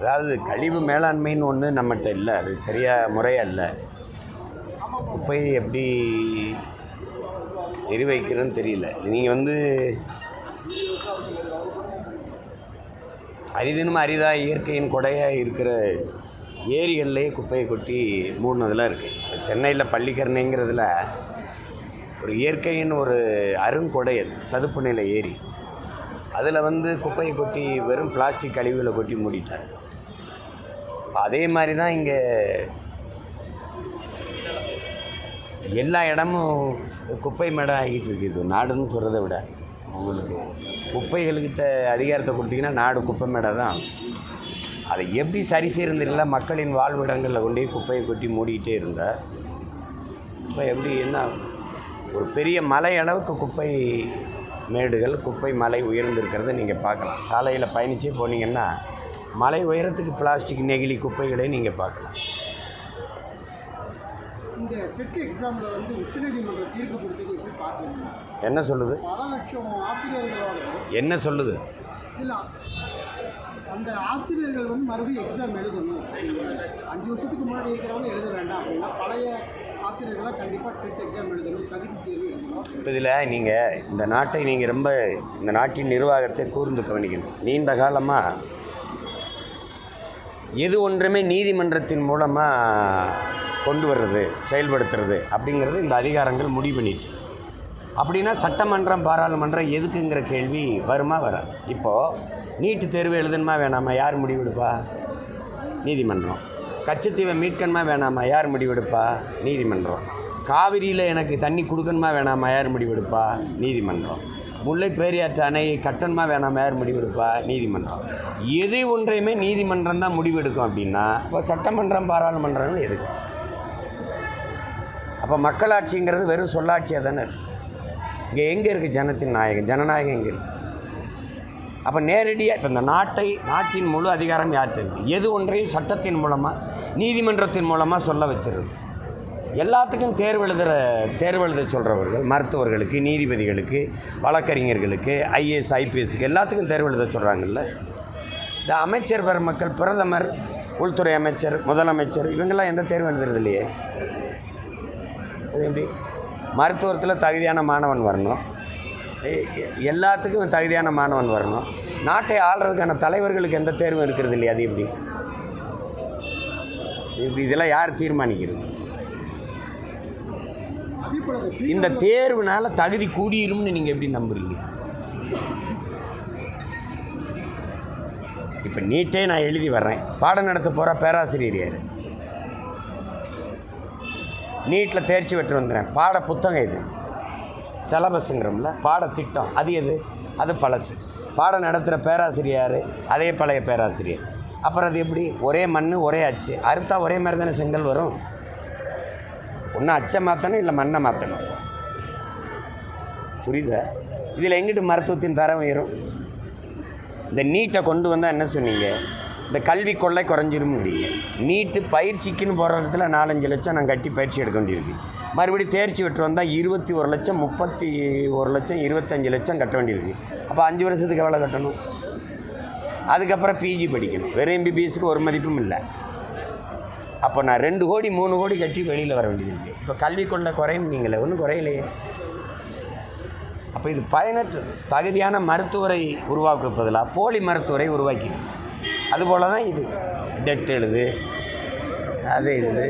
அதாவது கழிவு மேலாண்மைன்னு ஒன்று நம்மகிட்ட இல்லை. அது சரியாக முறையாக இல்லை. குப்பையை எப்படி எரி வைக்கிறேன்னு தெரியல. நீங்கள் வந்து அரிதினும் அரிதாக இயற்கையின் கொடையாக இருக்கிற ஏரிகள்லேயே குப்பையை கொட்டி மூடினதெல்லாம் இருக்குது சென்னையில் பள்ளிக்கரணைங்கிறதுல ஒரு இயற்கையின் ஒரு அருங்கொடை சதுப்பு நிலை ஏரி. அதில் வந்து குப்பையை கொட்டி வெறும் பிளாஸ்டிக் கழிவுகளை கொட்டி மூடிட்டாங்க. அதே மாதிரி தான் இங்கே எல்லா இடமும் குப்பை மேடம் ஆகிட்டு இருக்குது. நாடுன்னு சொல்கிறத விட. உங்களுக்கு குப்பைகள்கிட்ட அதிகாரத்தை கொடுத்தீங்கன்னா நாடு குப்பை மேடை தான். அதை எப்படி சரி செய்யறதில்ல மக்களின் வாழ்விடங்களில் கொண்டு குப்பையை கொட்டி மூடிக்கிட்டே இருந்தால் இப்போ எப்படி என்ன ஒரு பெரிய மலை அளவுக்கு குப்பை மேடுகள் குப்பை மலை உயர்ந்திருக்கிறத நீங்கள் பார்க்கலாம். சாலையில் பயணித்து போனீங்கன்னா மலை உயரத்துக்கு பிளாஸ்டிக் நெகிழி குப்பைகளை நீங்கள் பார்க்கலாம். என்ன சொல்லுது? என்ன சொல்லுது? அந்த ஆசிரியர்கள் வந்து மறுபடியும் எக்ஸாம் எழுதணும். அஞ்சு வருஷத்துக்கு முன்னாடி இருக்கிறவங்க எழுத வேண்டாம் அப்படின்னா பழைய ஆசிரியர்களாக கண்டிப்பாக டெட் எக்ஸாம் எழுதணும் தகுதி தேர்வு எழுதணும். இதில் நீங்கள் இந்த நாட்டை நீங்கள் ரொம்ப இந்த நாட்டின் நிர்வாகத்தை கூர்ந்து கவனிக்கணும். நீண்ட காலமாக எது ஒன்றுமே நீதிமன்றத்தின் மூலமாக கொண்டு வர்றது செயல்படுத்துறது அப்படிங்கிறது இந்த அதிகாரங்கள் முடிவு பண்ணிட்டு. அப்படின்னா சட்டமன்றம் பாராளுமன்றம் எதுக்குங்கிற கேள்வி வருமா வராது. இப்போது நீட்டு தேர்வு எழுதணுமா வேணாமா? யார் முடிவெடுப்பா? நீதிமன்றம். கச்சத்தீவை மீட்கணுமா வேணாமா? யார் முடிவெடுப்பா? நீதிமன்றம். காவிரியில் எனக்கு தண்ணி கொடுக்கணுமா வேணாமா? யார் முடிவெடுப்பா? நீதிமன்றம். முல்லை பேரியாற்று அணையை கட்டணமாக வேணாம் யார் முடிவெடுப்பா நீதிமன்றம். எது ஒன்றையுமே நீதிமன்றம் தான் முடிவெடுக்கும் அப்படின்னா இப்போ சட்டமன்றம் பாராளுமன்றம்னு எதுக்கு அப்போ மக்களாட்சிங்கிறது வெறும் சொல்லாட்சியாக தானே இருக்குது இங்கே எங்கே இருக்குது ஜனத்தின் நாயகம் ஜனநாயகம் எங்கே இருக்குது அப்போ நேரடியாக இப்போ இந்த நாட்டை நாட்டின் முழு அதிகாரம் யார்கிட்ட இருக்குது எது ஒன்றையும் சட்டத்தின் மூலமாக நீதிமன்றத்தின் மூலமாக சொல்ல வச்சிருது. எல்லாத்துக்கும் தேர்வு எழுதுகிற தேர்வு எழுத சொல்கிறவர்கள் மருத்துவர்களுக்கு நீதிபதிகளுக்கு வழக்கறிஞர்களுக்கு ஐஏஎஸ் ஐபிஎஸ்க்கு எல்லாத்துக்கும் தேர்வு எழுத சொல்கிறாங்கல்ல இந்த அமைச்சர் பெருமக்கள் பிரதமர் உள்துறை அமைச்சர் முதலமைச்சர் இவங்கெல்லாம் எந்த தேர்வு எழுதுறது இல்லையே அது எப்படி? மருத்துவத்தில் தகுதியான மாணவன் வரணும். எல்லாத்துக்கும் தகுதியான மாணவன் வரணும். நாட்டை ஆள்றதுக்கான தலைவர்களுக்கு எந்த தேர்வும் இருக்கிறது இல்லையா அது எப்படி? இப்படி இதெல்லாம் யார் தீர்மானிக்கிறது? இந்த தேர்வுனால தகுதி கூடியிரும்னு நீங்கள் எப்படி நம்புறீங்க? இப்போ நீட்டே நான் எழுதி வர்றேன். பாடம் நடத்த போகிற பேராசிரியர் யார்? நீட்டில் தேர்ச்சி பெற்று வந்துடுறேன். பாட புத்தகம் இது சிலபஸுங்கிறோம்ல. பாடத்திட்டம் அது எது? அது பழசு. பாடம் நடத்துகிற பேராசிரியர் அதே பழைய பேராசிரியர். அப்புறம் அது எப்படி? ஒரே மண் ஒரே ஆச்சு அறுத்தா ஒரே மாதிரி தானே செங்கல் வரும்? ஒன்று அச்சை மாற்றணும் இல்லை மண்ணை மாற்றணும் புரியுதா? இதில் எங்கிட்டு மருத்துவத்தின் தரம் உயரும்? இந்த நீட்டை கொண்டு வந்தால் என்ன சொன்னீங்க? இந்த கல்வி கொள்ளை குறைஞ்சிரும்ங்கிறீங்க நீட்டு பயிற்சிக்குன்னு போகிற இடத்துல நாலஞ்சு லட்சம் நான் கட்டி பயிற்சி எடுக்க வேண்டியிருக்கு. மறுபடியும் தேர்ச்சி விட்டு வந்தால் இருபத்தி ஒரு லட்சம் முப்பத்தி ஒரு லட்சம் இருபத்தஞ்சி லட்சம் கட்ட வேண்டியிருக்கு. அப்போ அஞ்சு வருஷத்துக்கு எவ்வளோ கட்டணும்? அதுக்கப்புறம் பிஜி படிக்கணும். வெறும் எம்பிபிஎஸ்க்கு ஒரு மதிப்பும் இல்லை. அப்போ நான் ரெண்டு கோடி மூணு கோடி கட்டி வெளியில் வர வேண்டியது இருக்குது இப்போ கல்வி கொள்ள குறையும் நீங்களே ஒன்றும் குறையிலையே. அப்போ இது பயனற்ற தகுதியான மருத்துவரை உருவாக்குவதில்? பதிலாக போலி மருத்துவரை உருவாக்கி அதுபோல தான் இது. டெட் எழுது அது எழுது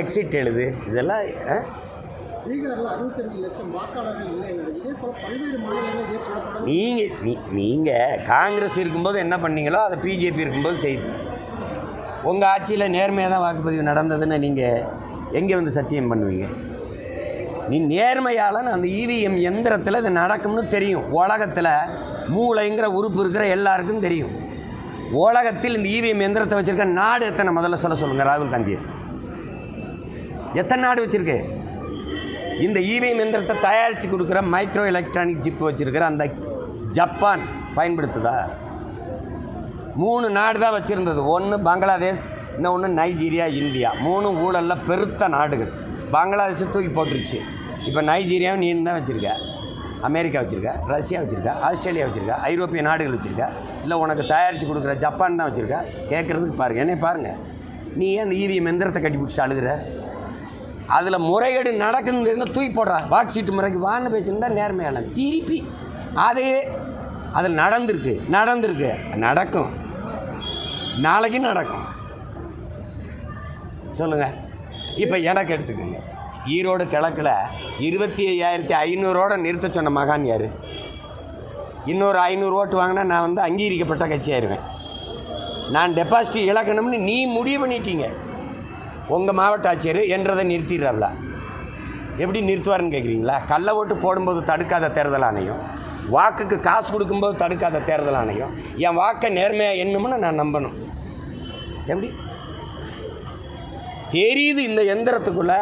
எக்ஸிட் எழுது. இதெல்லாம் ஆ? நீங்கள் நீ நீங்கள் காங்கிரஸ் இருக்கும்போது என்ன பண்ணீங்களோ அதை பிஜேபி இருக்கும்போது செய்து. உங்கள் ஆட்சியில் நேர்மையாக தான் வாக்குப்பதிவு நடந்ததுன்னு நீங்கள் எங்கே வந்து சத்தியம் பண்ணுவீங்க? நீ நேர்மையாளன் அந்த இவிஎம் எந்திரத்தில் இது நடக்கும்னு தெரியும். உலகத்தில் மூளைங்கிற உறுப்பு இருக்கிற எல்லாருக்கும் தெரியும். உலகத்தில் இந்த இவிஎம் எந்திரத்தை வச்சுருக்க நாடு எத்தனை? முதல்ல சொல்ல சொல்லுங்கள் ராகுல் காந்தியை. எத்தனை நாடு வச்சுருக்கு? இந்த இவிஎம் எந்திரத்தை தயாரித்து கொடுக்குற மைக்ரோ எலக்ட்ரானிக் ஜிப்பு வச்சுருக்கிற அந்த ஜப்பான் பயன்படுத்துதா? மூணு நாடு தான் வச்சுருந்தது. ஒன்று பங்களாதேஷ் இன்னொன்று நைஜீரியா இந்தியா. மூணு ஊழலில் பெருத்த நாடுகள். பங்களாதேஷை தூக்கி போட்டுருச்சு. இப்போ நைஜீரியாவும் நீன்னு தான் வச்சுருக்க. அமெரிக்கா வச்சுருக்க ரஷ்யா வச்சுருக்கா ஆஸ்திரேலியா வச்சுருக்க ஐரோப்பிய நாடுகள் வச்சுருக்க. இல்லை உனக்கு தயாரித்து கொடுக்குற ஜப்பான் தான் வச்சுருக்க. கேட்குறதுக்கு பாருங்கள் என்னை பாருங்கள் நீ ஏன் அந்த இவிஎம் எந்திரத்தை கட்டி பிடிச்சிட்டு அழுகிற? அதில் முறைகேடு நடக்குதுன்னு தூக்கி போடுறா. வாக்ஷீட்டு சீட்டு முறைக்கு வான்னு பேசியிருந்தா நேர்மையாளன் திருப்பி. அதே அது நடந்திருக்கு நடந்திருக்கு. நடக்கும். நாளைக்கு நடக்கும். சொல்லுங்கள் இப்போ எனக்கு எடுத்துக்கோங்க. ஈரோடு கிழக்கில் இருபத்தி ஐயாயிரத்தி ஐநூறோட நிறுத்த சொன்ன மகான் யார்? இன்னொரு ஐநூறு ஓட்டு வாங்கினா நான் வந்து அங்கீகரிக்கப்பட்ட கட்சியாயிருவேன். நான் டெபாசிட் இழக்கணும்னு நீ முடிவு பண்ணிட்டீங்க. உங்கள் மாவட்ட ஆட்சியர் என்றதை நிறுத்திடுறாப்ல. எப்படி நிறுத்துவாருன்னு கேட்குறீங்களா கள்ள ஓட்டு போடும்போது தடுக்காத தேர்தல் ஆணையம். வாக்குக்கு காசு கொடுக்கும்போது தடுக்காத தேர்தல் ஆணையம். என் வாக்கை நேர்மையாக எண்ணும்னு நான் நம்பணும். எப்படி? தெரியுது இந்த எந்திரத்துக்குள்ளே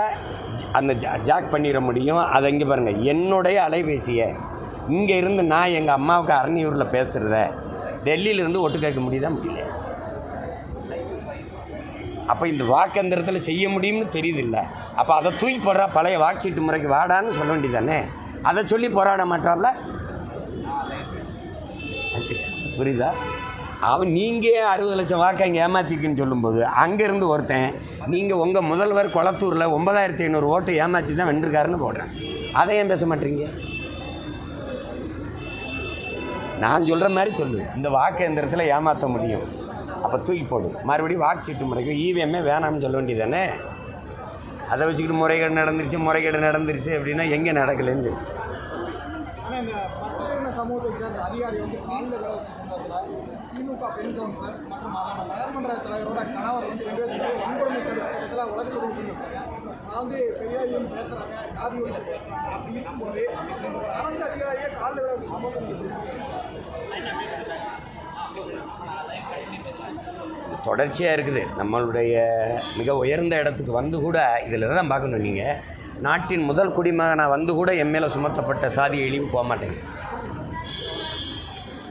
அந்த ஜா ஜாக் பண்ணிட முடியும். அதை இங்கே பாருங்கள் என்னுடைய அலைபேசியை இங்கே இருந்து நான் எங்கள் அம்மாவுக்கு அரணியூரில் பேசுகிறத டெல்லியிலேருந்து ஒட்டு கேட்க முடியுதா முடியல. அப்போ இந்த வாக்கந்திரத்தில் செய்ய முடியும்னு தெரியுது இல்லை அப்போ அதை தூக்கி போடுறா பழைய வாக்குச்சீட்டு முறைக்கு வாடான்னு சொல்ல வேண்டியதானே அதை சொல்லி போராட மாட்டாப்ல? புரியுதா? அவன் நீங்கள் அறுபது லட்சம் வாக்கை இங்கே ஏமாற்றிக்குன்னு சொல்லும்போது அங்கேருந்து ஒருத்தன் நீங்கள் உங்கள் முதல்வர் குளத்தூரில் ஒன்பதாயிரத்தி ஐநூறு ஓட்டு ஏமாற்றி தான் வென்றிருக்காருன்னு போடுறேன். அதை ஏன் பேச மாட்டீங்க? நான் சொல்கிற மாதிரி சொல்லு. இந்த வாக்கு எந்திரத்தில் ஏமாற்ற முடியும். அப்போ தூக்கி போடு. மறுபடியும் வாக்கு சீட்டு முறைக்கு இவிஎம்மே வேணாம்னு சொல்ல வேண்டியதானே? அதை வச்சுக்கிட்டு முறைகேடு நடந்துருச்சு முறைகேடு நடந்துருச்சு அப்படின்னா எங்கே நடக்கலைன்னு சொல்லு. ஆனால் இந்த பட்டியலின சமூகத்தை சேர்ந்த அதிகாரி வந்து காலில் விட வச்சு சொன்னதில் திமுக பெண் கவுன்சிலர் மற்றும் அதோட நகர்மன்ற தலைவரோட கணவர் வந்து ரெண்டு பேரும் வன்கொடுமை சட்டத்தில் வழக்கு கொடுத்துருக்காங்க அதாவது பெரியாரியும் பேசுகிறாங்க ஜாதி ஒன்று பேசுகிறாங்க அப்படி இருக்கும்போது ஒரு அரசு அதிகாரியை காலில் விட வச்சு சம்பவம் தொடர்ச்சியாக இருக்குது. நம்மளுடைய மிக உயர்ந்த இடத்துக்கு வந்து கூட இதில் தான் பார்க்கணும் நீங்கள் நாட்டின் முதல் குடிமகனாக வந்து கூட எம்எல்ஏ சுமத்தப்பட்ட சாதி இழிவு போக மாட்டேங்குது.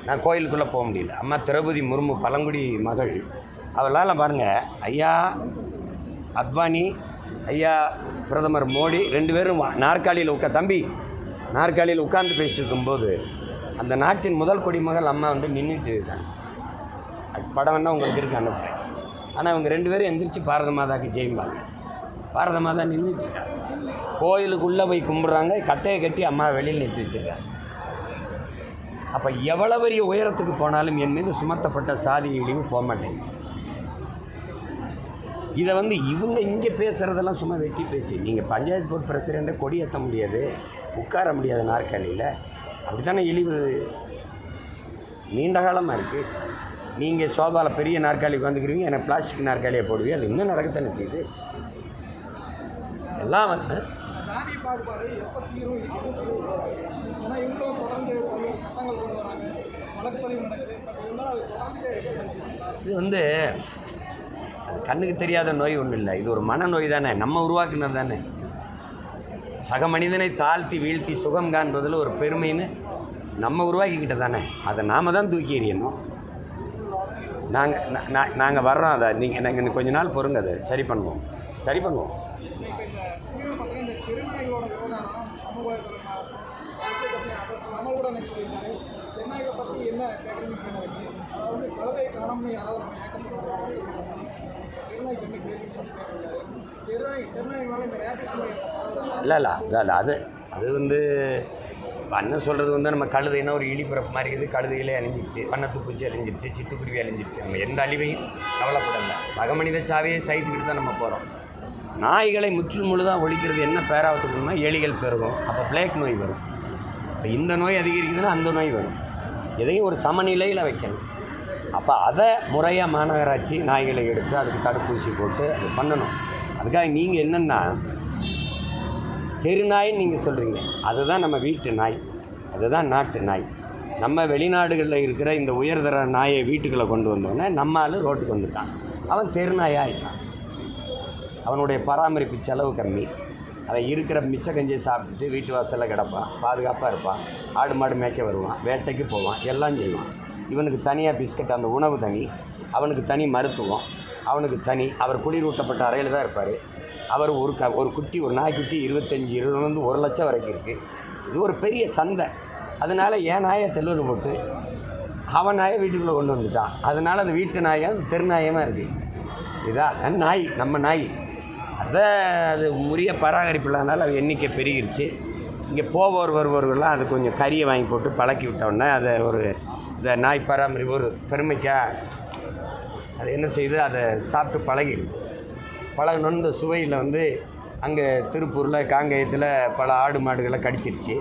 நான் கோயிலுக்குள்ளே போக முடியல. அம்மா திரௌபதி முர்மு பழங்குடி மகள். அவளால் பாருங்கள் ஐயா அத்வானி ஐயா பிரதமர் மோடி ரெண்டு பேரும் வா- நாற்காலியில் உட்கா தம்பி நாற்காலியில் உட்கார்ந்து பேசிட்டு இருக்கும்போது அந்த நாட்டின் முதல் குடிமகள் அம்மா வந்து நின்றுட்டு இருக்காங்க. அது படம் வேணால் உங்களுக்கு இருக்கு அனுப்புகிறேன் ஆனால் அவங்க ரெண்டு பேரும் எந்திரிச்சு பாரத மாதாக்கு ஜெயிம்பாங்க பாரத மாதா நின்றுட்டு இருக்காங்க கோயிலுக்குள்ளே போய் கும்பிட்றாங்க கட்டையை கட்டி அம்மா வெளியில் நிறுத்தி வச்சுருக்காங்க. அப்போ எவ்வளோ பெரிய உயரத்துக்கு போனாலும் என் மீது சுமத்தப்பட்ட சாதி இழிவு போக மாட்டேங்குது இதை வந்து இவங்க இங்கே பேசுகிறதெல்லாம் சும்மா வெட்டி பேச்சு. நீங்கள் பஞ்சாயத்து போர்ட் பிரசிடெண்ட்டை கொடி ஏற்ற முடியாது உட்கார முடியாது நாற்காலியில். அப்படி தானே இழிவு? நீண்ட காலமாக இருக்குது நீங்கள் சோபாவில் பெரிய நாற்காலி உட்காந்துக்கிறீங்க எனக்கு பிளாஸ்டிக் நாற்காலியை போடுவீங்க அது இன்னும் நடக்கத்தானே செய்யுது? எல்லாம் வந்து ஜாதி பாகுபாடு எப்போ தீரும்? இது எப்போ தீரும்? ஏன்னா இவங்களும் தொடர்ந்து பல்வேறு சட்டங்கள் கொண்டு வராங்க. வழக்கு பதிவு நடக்குது. பட் இருந்தாலும் அது தொடர்ந்து இது வந்து கண்ணுக்கு தெரியாத நோய் ஒன்றும் இல்லை. இது ஒரு மனநோய் தானே. நம்ம உருவாக்குனது தானே. சக மனிதனை தாழ்த்தி வீழ்த்தி சுகம் காண்பதில் ஒரு பெருமைன்னு நம்ம உருவாக்கிக்கிட்ட தானே. அதை நாம தான் தூக்கி எறியணும். நாங்கள் நாங்கள் வர்றோம் அதை. நீங்கள் நாங்கள் கொஞ்ச நாள் பொறுங்க அதை. சரி பண்ணுவோம். சரி பண்ணுவோம் இப்போ இந்த சமீப பார்த்தீங்கன்னா இந்த திருநாய்களோட விவகாரம் சமூக வலைதளமாக அரசியல் கட்சி அது நம்மளுடன் சொல்லியிருந்தாரு பற்றி என்ன கேட்குறீங்க அதாவது கழுதை காணாமல் யாராவது நம்ம ஏக்கப்படுறாங்க திருநாய்க்கு என்ன கேள்வின்னு சொல்லி கேட்டிருந்தாரு இந்த ரேபிட் இல்லை இல்லை இல்லை இல்லை அது அது வந்து அண்ணன் சொல்கிறது வந்து நம்ம கழுதைன்னா ஒரு இழிபிறப்பு மாதிரி இருக்குது. கழுதையிலே அழிஞ்சிருச்சு வண்ணத்துப்பூச்சி அழிஞ்சிருச்சு சிட்டுக்குருவி அழிஞ்சிருச்சு. நம்ம எந்த அழிவையும் கவலைப்படல. சக மனித சாவையை சைத்துக்கிட்டு தான் நம்ம போகிறோம் நாய்களை முற்றில் முழுதாக ஒழிக்கிறது என்ன பேராபத்துக்குன்னா எலிகள் பெருகும். அப்போ பிளேக் நோய் வரும். இப்போ இந்த நோய் அதிகரிக்குதுன்னா அந்த நோய் வரும். எதையும் ஒரு சமநிலையில் வைக்கணும் அப்போ அதை முறையாக மாநகராட்சி நாய்களை எடுத்து அதுக்கு தடுப்பூசி போட்டு அது பண்ணணும். அதுக்காக நீங்கள் என்னென்னா தெருநாய்ன்னு நீங்கள் சொல்கிறீங்க அதுதான் நம்ம வீட்டு நாய். அதுதான் நாட்டு நாய். நம்ம வெளிநாடுகளில் இருக்கிற இந்த உயர்தர நாயை வீட்டுக்குள்ளே கொண்டு வந்தோடனே நம்ம ஆள் ரோட்டுக்கு வந்துட்டான். அவன் தெருநாயாக ஆயிட்டான். அவனுடைய பராமரிப்பு செலவு கம்மி. அவன் இருக்கிற மிச்ச கஞ்சியை சாப்பிட்டுட்டு வீட்டு வாசலில் கிடப்பான். பாதுகாப்பாக இருப்பான். ஆடு மாடு மேய்க்க வருவான். வேட்டைக்கு போவான். எல்லாம் செய்வான். இவனுக்கு தனியாக பிஸ்கட் அந்த உணவு தனி. அவனுக்கு தனி மருத்துவம். அவனுக்கு தனி. அவர் குளிரூட்டப்பட்ட அறையில் தான் இருப்பார். அவர் ஒரு க ஒரு குட்டி ஒரு நாய்க்குட்டி இருபத்தஞ்சி இருபதுலேருந்து ஒரு லட்சம் வரைக்கும் இருக்குது இது ஒரு பெரிய சந்தை. அதனால் என் நாயை தெல்லூர் போட்டு அவன் நாயை வீட்டுக்குள்ளே கொண்டு வந்துட்டான். அதனால் அது வீட்டு நாயாக அது தெரு நாயமாக இருக்குது இதாக நாய். நம்ம நாய். அதை அது உரிய பராமரிப்பு இல்லாதனால அது எண்ணிக்கை பெருகிருச்சு. இங்கே போவோர் வருவோர்கள்லாம் அது கொஞ்சம் கறியை வாங்கி போட்டு பழக்கி விட்டோன்னே அதை ஒரு இந்த நாய் பராமரிப்பு ஒரு பெருமைக்காக அது என்ன செய்யுது அதை சாப்பிட்டு பழகிடுது பழகணுன்னு இந்த சுவையில் வந்து அங்கே திருப்பூரில் காங்கேயத்தில் பல ஆடு மாடுகளை கடிச்சிருச்சு.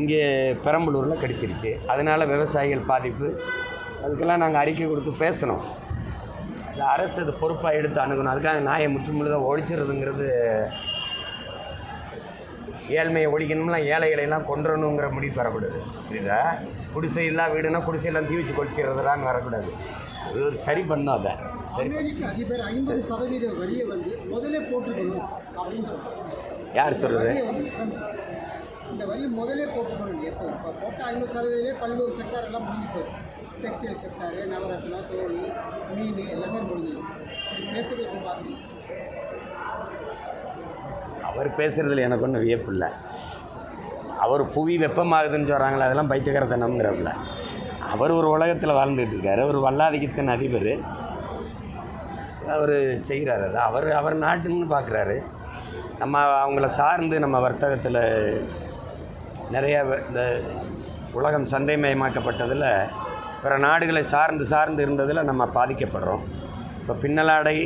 இங்கே பெரம்பலூரில் கடிச்சிருச்சு. அதனால் விவசாயிகள் பாதிப்பு. அதுக்கெல்லாம் நாங்கள் அறிக்கை கொடுத்து பேசணும். இந்த அரசு அது பொறுப்பாக எடுத்து அணுகணும். அதுக்காக நாயை முற்றுமுழுதாக ஒழிச்சிடுறதுங்கிறது ஏழ்மையை ஒழிக்கணும்னா ஏழைகளையெல்லாம் கொன்றணுங்கிற முடிவு வரக்கூடாது. புரியுதா? குடிசை இல்லா வீடுனா குடிசையெல்லாம் தீ வச்சு கொளுத்திடுறதுலான்னு வரக்கூடாது. அது ஒரு சரி பண்ணும் அதை சரி அதிபர் ஐம்பது சதவீத வரியை வந்து முதலே போட்டுக்கணும் அப்படின்னு யார் சொல்கிறது இந்த வரி முதலே போட்டுக்கணும். எப்போ? இப்போ போட்ட ஐம்பது சதவீதமே பல்வேறு செக்டார் எல்லாம் முடிஞ்சு போயிடும். டெக்ஸ்டைல் செக்டாரு நவரத்னா தோழி மீன் எல்லாமே முடிஞ்சது இது பேசுறது அவர் பேசுகிறதுல எனக்கு ஒன்றும் வியப்பு இல்லை. அவர் புவி வெப்பமாகுதுன்னு சொல்கிறாங்களே அதெல்லாம் பைத்தியகரத்தனம்ங்கிறப்பில்ல அவர் ஒரு உலகத்தில் வாழ்ந்துட்டு இருக்காரு. ஒரு வல்லாதிக்கத்தின் அதிபர். அவர் செய்கிறார் அது. அவர் அவர் நாட்டுன்னு பார்க்குறாரு நம்ம அவங்கள சார்ந்து நம்ம வர்த்தகத்தில் நிறைய இந்த உலகம் சந்தைமயமாக்கப்பட்டதில் பிற நாடுகளை சார்ந்து சார்ந்து இருந்ததில் நம்ம பாதிக்கப்படுறோம். இப்போ பின்னலாடை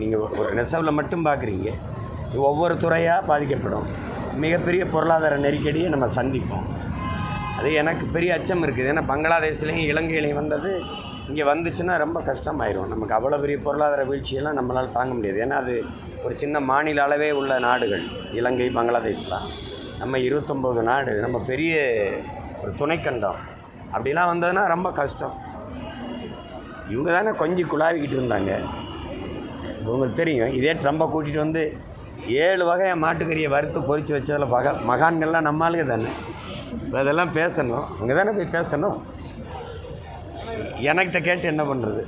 நீங்கள் ஒரு நெசவில் மட்டும் பார்க்குறீங்க ஒவ்வொரு துறையாக பாதிக்கப்படும் மிகப்பெரிய பொருளாதார நெருக்கடியை நம்ம சந்திப்போம். அது எனக்கு பெரிய அச்சம் இருக்குது. ஏன்னா பங்களாதேஷ்லேயும் இலங்கையிலையும் வந்தது இங்கே வந்துச்சுன்னா ரொம்ப கஷ்டமாயிரும். நமக்கு அவ்வளோ பெரிய பொருளாதார வீழ்ச்சியெல்லாம் நம்மளால் தாங்க முடியாது. ஏன்னா அது ஒரு சின்ன மாநில அளவே உள்ள நாடுகள் இலங்கை பங்களாதேஷ்லாம். நம்ம இருபத்தொம்போது நாடு நம்ம பெரிய ஒரு துணைக்கண்டம். அப்படிலாம் வந்ததுன்னா ரொம்ப கஷ்டம். இவங்க தானே கொஞ்சம் குழாவிக்கிட்டு இருந்தாங்க. உங்களுக்கு தெரியும். இதே ட்ரம்பை கூட்டிகிட்டு வந்து ஏழு வகையை மாட்டுக்கறியை வறுத்து பொறிச்சு வச்சதில் மக மகான்கள்லாம் நம்ம ஆளுங்க தானே. அதெல்லாம் பேசணும். அங்கே தானே போய் பேசணும். எனக்கிட்ட கேட்டு என்ன பண்ணுறது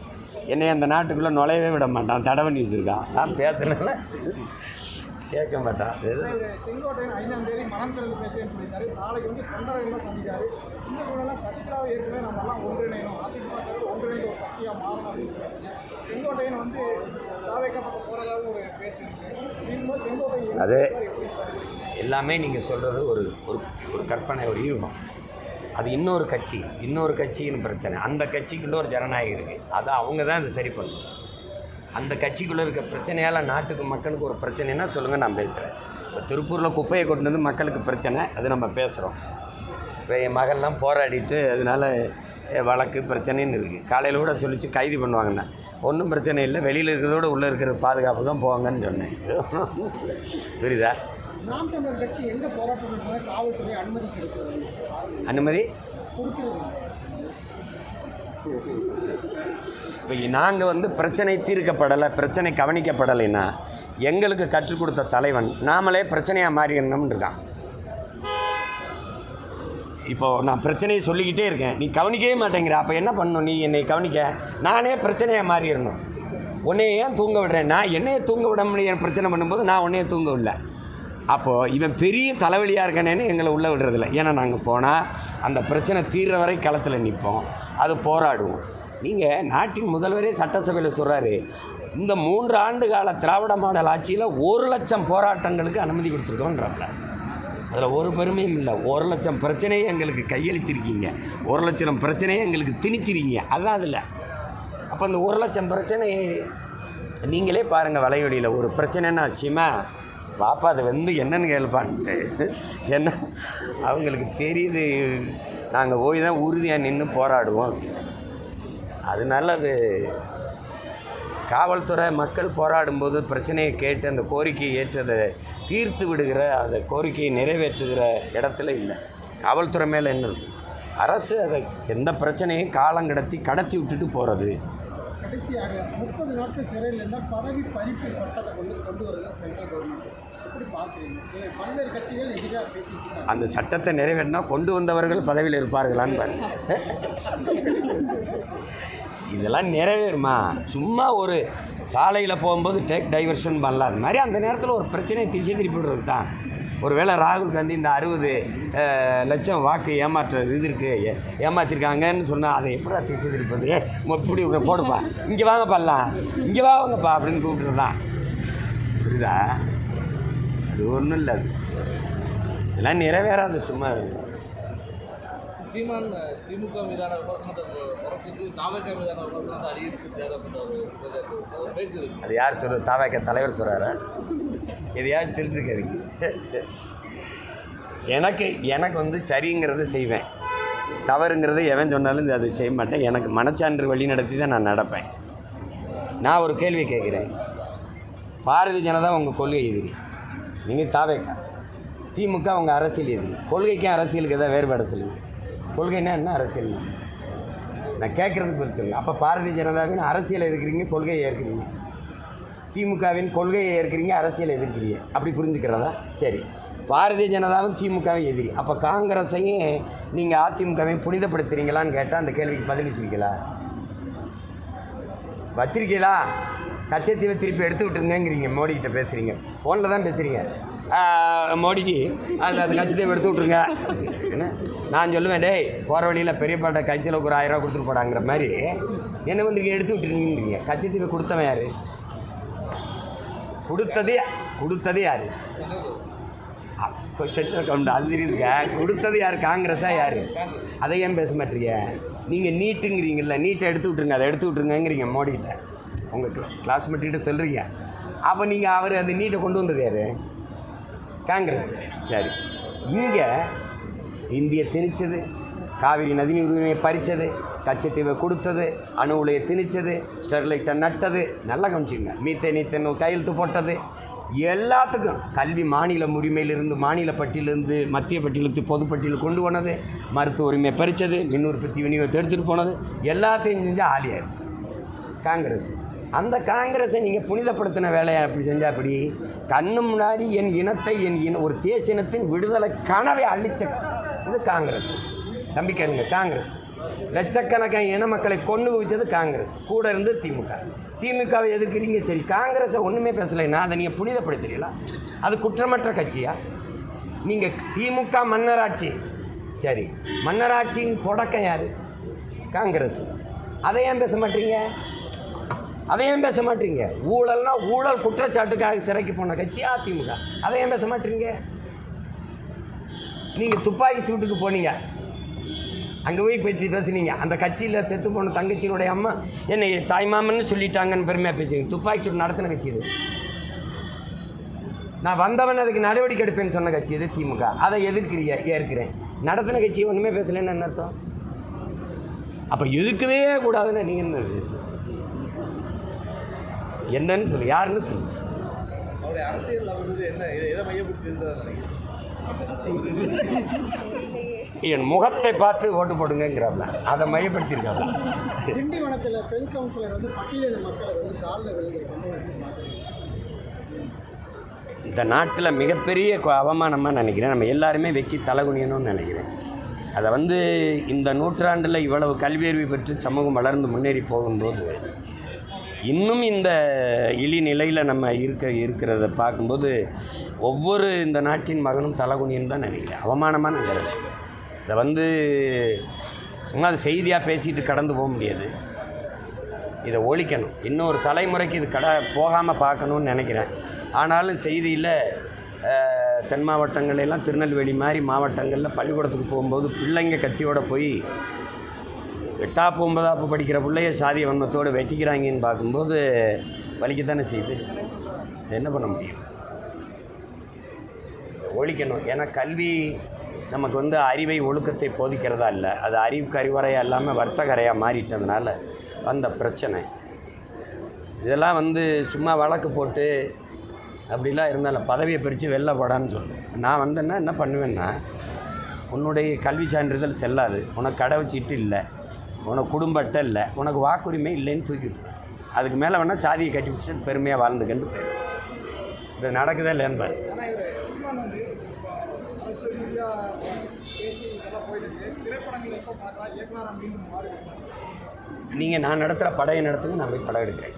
என்னை அந்த நாட்டுக்குள்ளே நுழையவே விட மாட்டான். தடை பண்ணி வச்சுருக்கான் நான் பேசுனதுல கேட்க மாட்டான் செங்கோட்டையன் ஐந்தாம் தேதி மனம் திறந்து பேசுறேன்னு சொல்லியிருக்காரு நாளைக்கு வந்து தொண்டரைலாம் சந்திக்காரு. இந்த சூழலாம் சசிகலாவை ஏற்கனவே நம்ம எல்லாம் ஒன்றிணையணும். அதிமுக ஒன்றிணைந்த ஒரு சக்தியாக மாறணும் அப்படின்னு சொல்லியிருக்காங்க செங்கோட்டையன் வந்து தாவேக்கா பக்கம் போகிறதாகவும் ஒரு பேச்சு இருக்கு. இருக்கும்போது செங்கோட்டையன் அது? எல்லாமே நீங்கள் சொல்கிறது ஒரு ஒரு ஒரு கற்பனை ஒரு யூகம். அது இன்னொரு கட்சி இன்னொரு கட்சின்னு பிரச்சனை. அந்த கட்சிக்குள்ள ஒரு ஜனநாயகம் இருக்குது அதை அவங்க தான் அதை சரி பண்ணணும். அந்த கட்சிக்குள்ளே இருக்க பிரச்சனையால் நாட்டுக்கு மக்களுக்கு ஒரு பிரச்சனைனா சொல்லுங்கள் நான் பேசுகிறேன் இப்போ திருப்பூரில் குப்பையை கொண்டு வந்து மக்களுக்கு பிரச்சனை அது நம்ம பேசுகிறோம் இப்போ என் மகள்லாம் போராடிட்டு அதனால வழக்கு பிரச்சனைன்னு இருக்குது காலையில் கூட சொல்லிச்சு கைது பண்ணுவாங்கண்ணா ஒன்றும் பிரச்சனை இல்லை வெளியில் இருக்கிறதோட உள்ளே இருக்கிற பாதுகாப்பு தான் போவாங்கன்னு சொன்னேன். புரியுதா? நாம் தமிழர் கட்சி எங்கே போராட்டம் காவல்துறை அனுமதி அனுமதி? இப்போ நாங்கள் வந்து பிரச்சனை தீர்க்கப்படலை பிரச்சனை கவனிக்கப்படலைன்னா எங்களுக்கு கற்றுக் கொடுத்த தலைவன் நாமளே பிரச்சனையாக மாறிடணும்னு இருக்கான். இப்போது நான் பிரச்சனையை சொல்லிக்கிட்டே இருக்கேன். நீ கவனிக்கவே மாட்டேங்கிற. அப்போ என்ன பண்ணணும் நீ என்னை கவனிக்க. நானே பிரச்சனையாக மாறிடணும் உன்னைய ஏன் தூங்க விடுறேன்? நான் என்னையே தூங்க விட முடியும். பிரச்சனை பண்ணும்போது நான் உன்னையே தூங்க விடல. அப்போது இவன் பெரிய தலைவலியாக இருக்கானேன்னு எங்களை உள்ளே விடுறதில்ல. ஏன்னா நாங்கள் போனால் அந்த பிரச்சனை தீர்ற வரை களத்தில் நிற்போம் அது போராடுவோம். நீங்கள் நாட்டின் முதல்வரே சட்டசபையில் சொல்கிறாரு இந்த மூன்று ஆண்டு கால திராவிட மாடல் ஆட்சியில் ஒரு லட்சம் போராட்டங்களுக்கு அனுமதி கொடுத்துருக்கோன்றாப்ல அதில் ஒரு பெருமையும் இல்லை. ஒரு லட்சம் பிரச்சனையை எங்களுக்கு கையளிச்சிருக்கீங்க. ஒரு லட்சம் பிரச்சனையை எங்களுக்கு திணிச்சிருக்கீங்க. அதுதான் அதில். அப்போ இந்த ஒரு லட்சம் பிரச்சனை நீங்களே பாருங்கள் வலையொலியில். ஒரு பிரச்சனைன்னா விஷயமா பாப்பா அது வந்து என்னன்னு கேள்ப்பான்ட்டு. என்ன அவங்களுக்கு தெரியுது நாங்கள் போய் தான் உறுதியாக நின்று போராடுவோம் அப்படின்னு. அதனால அது காவல்துறை மக்கள் போராடும்போது பிரச்சனையை கேட்டு அந்த கோரிக்கையை ஏற்று அதை தீர்த்து விடுகிற அந்த கோரிக்கையை நிறைவேற்றுகிற இடத்துல இல்லை. காவல்துறை மேலே என்ன இருக்குது அரசு அதை எந்த பிரச்சனையும் காலம் கடத்தி கடத்தி விட்டுட்டு போகிறது கடைசியாக முப்பது நாட்கள் சிறையில் இருந்தால் பதவி பறிப்பு சட்டத்தை கொண்டு கொண்டு வருது சென்ட்ரல் கவர்மெண்ட் அந்த சட்டத்தை நிறைவேற்றினா கொண்டு வந்தவர்கள் பதவியில் இருப்பார்களான்னு பாருங்க. இதெல்லாம் நிறைவேறுமா? சும்மா ஒரு சாலையில் போகும்போது டேக் டைவர்ஷன் பண்ணலாம் அது மாதிரி அந்த நேரத்தில் ஒரு பிரச்சனையை திசை திருப்பி விடுறது தான். ஒருவேளை ராகுல் காந்தி இந்த அறுபது லட்சம் வாக்கு ஏமாற்ற இது இருக்குது ஏமாற்றிருக்காங்கன்னு சொன்னால் அதை எப்படா திசை திருப்பது இப்படி போடுப்பா. இங்கே வாங்க பண்ணலாம் இங்கே வாங்கப்பா அப்படின்னு கூப்பிட்டுறது தான். புரியுதா? அது ஒன்றும் இல்லை அது. இதெல்லாம் நிறைவேறாது சும்மா சீமான் திமுக மீதான விமர்சனத்தை குறைச்சிட்டு தாவக விமர்சனத்தை அது யார் சொல்கிறது தாவாக்க தலைவர் சொல்கிறாரா எதையாவது சொல்லிட்டுருக்காருங்க எனக்கு எனக்கு வந்து சரிங்கிறத செய்வேன். தவறுங்கிறத எவன் சொன்னாலும் அதை செய்ய மாட்டேன். எனக்கு மனச்சான்று வழி நடத்தி தான் நான் நடப்பேன். நான் ஒரு கேள்வி கேட்குறேன். பாரதிய ஜனதா உங்கள் கொள்கை எதிரி. நீங்கள் தாவேக்கா. திமுக அவங்க அரசியல் எதிரி கொள்கைக்கும் அரசியலுக்கு எதாவது வேறுபாடு சொல்லுங்கள் கொள்கைன்னா என்ன அரசியல்? நான் கேட்குறதுக்கு பதில் சொல்லுங்கள் அப்போ பாரதிய ஜனதாவின் அரசியல் எதிர்க்கிறீங்க கொள்கையை ஏற்கிறீங்க. திமுகவின் கொள்கையை ஏற்கிறீங்க அரசியல் எதிர்க்கிறீங்க. அப்படி புரிஞ்சுக்கிறதா? சரி. பாரதிய ஜனதாவும் திமுகவும் எதிரி. அப்போ காங்கிரஸையும் நீங்கள் அதிமுகவையும் புனிதப்படுத்துறீங்களான்னு கேட்டால் அந்த கேள்விக்கு பதில் வச்சிருக்கீங்களா? வச்சிருக்கீங்களா? கச்சத்தீவை திருப்பி எடுத்து விட்டுருங்கங்கிறீங்க. மோடிக்கிட்ட பேசுகிறீங்க ஃபோனில் தான் பேசுகிறீங்க மோடிஜி அது அந்த கச்சத்தீவை எடுத்து விட்ருங்க என்ன? நான் சொல்லுவேன் டேய் போகிற வழியில் பெரிய பாட்டை கட்சியில் ஒரு ஆயிரம் கொடுத்துட்டு போடாங்கிற மாதிரி என்ன வந்து எடுத்து விட்டுருங்கீங்க கச்சத்தீவை கொடுத்தவன் யார்? கொடுத்ததே கொடுத்ததே யார்? அப்போ செட்டில் கவுண்ட் அது தெரியுதுங்க. கொடுத்தது யார்? காங்கிரஸா யார்? அதை ஏன் பேச மாட்டீங்க? நீங்கள் நீட்டுங்கிறீங்கல்ல நீட்டை எடுத்து விட்ருங்க அதை எடுத்து விட்ருங்கங்கிறீங்க மோடிகிட்ட. உங்கள் கிளாஸ்மேட்டிகிட்ட சொல்கிறீங்க அப்போ நீங்கள் அவர் அந்த நீட்டை கொண்டு வந்தது யார்? காங்கிரஸ். சரி. இங்கே இந்திய திணிச்சது காவிரி நதிநீர் உரிமையை பறித்தது கச்சத்தீவை கொடுத்தது அணு உலையை திணிச்சது ஸ்டெர்லைட்டை நட்டது நல்லா கவனிச்சுங்க மீத்தே நீத்தன் கையெழுத்து போட்டது. எல்லாத்துக்கும் கல்வி மாநில உரிமையிலிருந்து மாநில பட்டியலிருந்து மத்திய பட்டியலுக்கு பொதுப்பட்டியல் கொண்டு போனது மருத்துவ உரிமையை பறித்தது மின் உற்பத்தி விநியோகத்தை எடுத்துகிட்டு போனது எல்லாத்தையும் செஞ்சால் ஆலியார் காங்கிரஸ். அந்த காங்கிரஸை நீங்கள் புனிதப்படுத்தின வேலையை அப்படி செஞ்சா அப்படி? கண்ணு முன்னாடி என் இனத்தை என் இன ஒரு தேசிய இனத்தின் விடுதலை கனவை அழிச்ச இது காங்கிரஸ். நம்பிக்கைங்க காங்கிரஸ். லட்சக்கணக்கான இன மக்களை கொண்டு குவிச்சது காங்கிரஸ். கூட இருந்து திமுக. திமுகவை எதிர்க்கிறீங்க சரி. காங்கிரஸை ஒன்றுமே பேசலைன்னா அதை நீங்கள் புனிதப்படுத்துறீங்களா? அது குற்றமற்ற கட்சியா? நீங்கள் திமுக மன்னராட்சி. சரி மன்னராட்சியின் தொடக்கம் யார்? காங்கிரஸ். அதை ஏன் பேச மாட்டீங்க? அதையும் பேச மாட்டீங்க? ஊழல்னா ஊழல் குற்றச்சாட்டுக்காக சிறைக்கு போன கட்சி அதிமுக. அதையும் பேச மாட்டீங்க? நீங்கள் துப்பாக்கி சூட்டுக்கு போனீங்க. அங்கே போய் பேச்சு பேசுனீங்க. அந்த கட்சியில் செத்து போன தங்கச்சியினுடைய அம்மா என்னை தாய்மாமன்னு சொல்லிட்டாங்கன்னு பெருமையாக பேசுவீங்க துப்பாக்கி சூடு நடத்தின கட்சி இது. நான் வந்தவன் அதுக்கு நடவடிக்கை எடுப்பேன்னு சொன்ன கட்சி இது திமுக. அதை எதிர்க்கிறிய ஏற்கிறேன். நடத்தின கட்சி ஒன்றுமே பேசலைன்னு என்ன அர்த்தம்? அப்போ எதுக்கவே கூடாதுன்னு நீங்கள் என்ன என்னன்னு சொல்லு யாருன்னு சொல்லு. என் முகத்தை பார்த்து ஓட்டு போடுங்கிறாப்ல அதை மையப்படுத்தியிருக்காப்ல திண்டிவனத்தில் பெண் கவுன்சிலர் வந்து பட்டியலின மக்களை வந்து காலில் விழுந்து இந்த நாட்டில் மிகப்பெரிய அவமானமாக நினைக்கிறேன். நம்ம எல்லாருமே வெக்கி தலைகுனியணும்னு நினைக்கிறேன். அதை வந்து இந்த நூற்றாண்டில் இவ்வளவு கல்வியறிவு பெற்று சமூகம் வளர்ந்து முன்னேறி போகும்போது இன்னும் இந்த இழி நிலையில் நம்ம இருக்க இருக்கிறத பார்க்கும்போது ஒவ்வொரு இந்த நாட்டின் மகனும் தலைகுனின்னு தான் நினைக்கிறேன். அவமானமாக நினைக்கிறது இதை வந்து சும்மா அது செய்தியாக பேசிட்டு கடந்து போக முடியாது. இதை ஒழிக்கணும். இன்னொரு தலைமுறைக்கு இது கட போகாமல் பார்க்கணும்னு நினைக்கிறேன். ஆனாலும் செய்தியில் தென் மாவட்டங்களெல்லாம் திருநெல்வேலி மாதிரி மாவட்டங்களில் பள்ளிக்கூடத்துக்கு போகும்போது பிள்ளைங்க கத்தியோடு போய் எட்டாப்பு ஒன்பதாப்பு படிக்கிற பிள்ளைய சாதி வன்மத்தோடு வெட்டிக்கிறாங்கன்னு பார்க்கும்போது வலிக்கத்தானே செய்யுது. என்ன பண்ண முடியும்? ஒழிக்கணும். ஏன்னா கல்வி நமக்கு வந்து அறிவை ஒழுக்கத்தை போதிக்கிறதா இல்லை. அது அறிவுக்கு அறிவுரையாக இல்லாமல் வர்த்தகரையாக மாறிட்டதுனால வந்த பிரச்சனை. இதெல்லாம் வந்து சும்மா வழக்கு போட்டு அப்படிலாம் இருந்தாலும் பதவியை பிரித்து வெளில போடான்னு சொல்லுவேன் நான் வந்தேன்னா என்ன பண்ணுவேன்னா உன்னுடைய கல்வி சான்றிதழ் செல்லாது. உனக்கு கடை சீட்டு இல்லை. உனக்கு குடும்ப அட்டை இல்லை உனக்கு வாக்குரிமை இல்லைன்னு தூக்கிவிட்டு அதுக்கு மேலே வேணால் சாதியை கட்டி பிடிச்சி பெருமையாக வாழ்ந்துக்கன்னு போயிடும் இது நடக்குதா இல்லைன்னு பாரு. நீங்கள் நான் நடத்துகிற படையை நடத்துங்க நான் போய் படம் எடுக்கிறேன்.